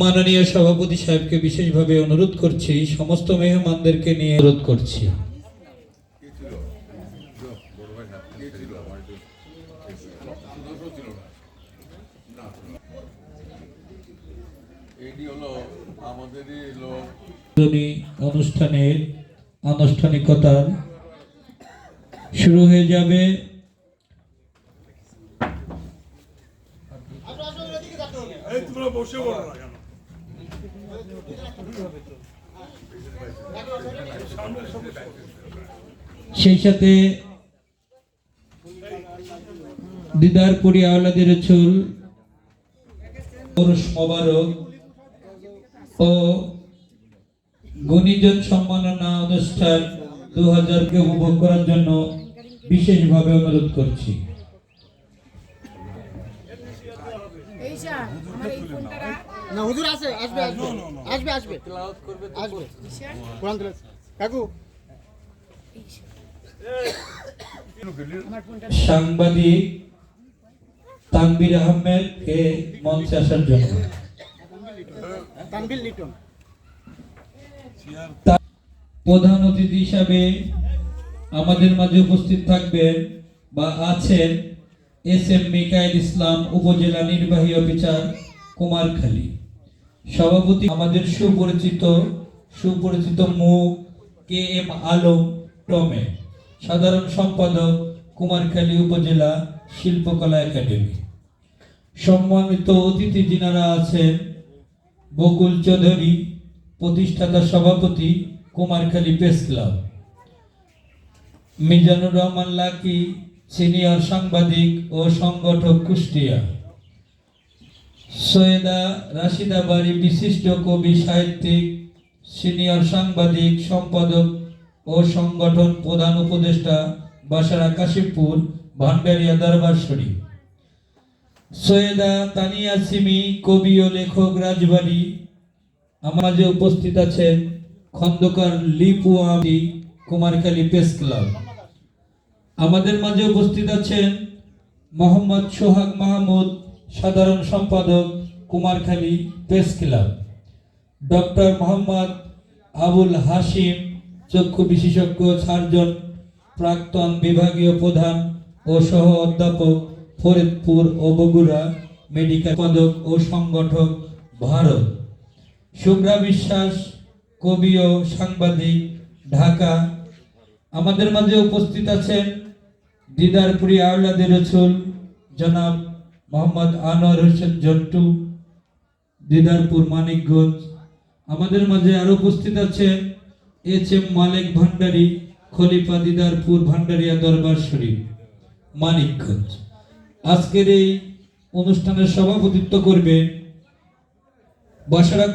মাননীয় সভাপতি সাহেবকে বিশেষভাবে অনুরোধ করছি, সমস্ত মেহমানদেরকে নিয়ে অনুরোধ করছি। অনুষ্ঠানের আনুষ্ঠানিকতা শুরু হয়ে যাবে এই তোমরা বসে বলো না কেন? সেই সাথে দিদারপুরি আওলাদের চুল, পুরুষ মোবারক ও গুণীজন সম্মাননা অনুষ্ঠান দু হাজারকে উপভোগ করার জন্য বিশেষভাবে অনুরোধ করছি। না হুজুর আসে আসবে আসবে। আসবে আসবে। আসবে। কোরআন তেলাওয়াত। কাকু। সাংবাদিক তানবির আহমেদকে মঞ্চে আসার জন্য? লিটন। প্রধান অতিথি হিসাবে আমাদের মাঝে উপস্থিত থাকবেন বা আছেন এস এম মিকাইল ইসলাম উপজেলা নির্বাহী অফিসার কুমারখালী সভাপতি আমাদের সুপরিচিত সুপরিচিত মুখ কে এম আলম টমে, সাধারণ সম্পাদক কুমারখালী উপজেলা শিল্পকলা একাডেমি। সম্মানিত অতিথি যিনারা আছেন, বকুল চৌধুরী, প্রতিষ্ঠাতা সভাপতি Kumarkhali press club. Mizanur Rahman Lucky, senior সাংবাদিক ও সংগঠক কুষ্টিয়া। সৈয়দা রাশিদা বাড়ি বিশিষ্ট কবি, সাহিত্যিক, সিনিয়র সাংবাদিক, সম্পাদক ও সংগঠন প্রধান উপদেষ্টা বাসারা কাশিমপুর ভান্ডারিয়া দরবার শরীফ। সৈয়দা তানিয়া সিমি, কবি ও লেখক রাজবাড়ি। আমার মাঝে উপস্থিত আছেন খন্দকার লিপু কুমারখালী প্রেস ক্লাব। আমাদের মাঝে উপস্থিত আছেন মোহাম্মদ সোহাগ মাহমুদ সাধারণ সম্পাদক Kumarkhali press club. Doctor Mohammad Abul Hasim চক্ষু বিশেষজ্ঞ সার্জন, প্রাক্তন বিভাগীয় প্রধান ও সহ অধ্যাপক ফরিদপুর ও বগুড়া মেডিকেল পদক ও সংগঠক ভারত। শুভ্রা বিশ্বাস, কবি ও সাংবাদিক, ঢাকা। আমাদের মাঝে উপস্থিত আছেন দিদারপুরি আওলাদের রসুল জনাব মোহাম্মদ আনোয়ার হোসেন জট্টু, দিদারপুর মানিকগঞ্জ। আমাদের মাঝে আরও উপস্থিত আছেন এইচ এম মালিক ভান্ডারী, খলিফা দিদারপুর ভান্ডারিয়া দরবার শরীফ, মানিকগঞ্জ। আজকের এই অনুষ্ঠানের সভাপতিত্ব করবে বাসারা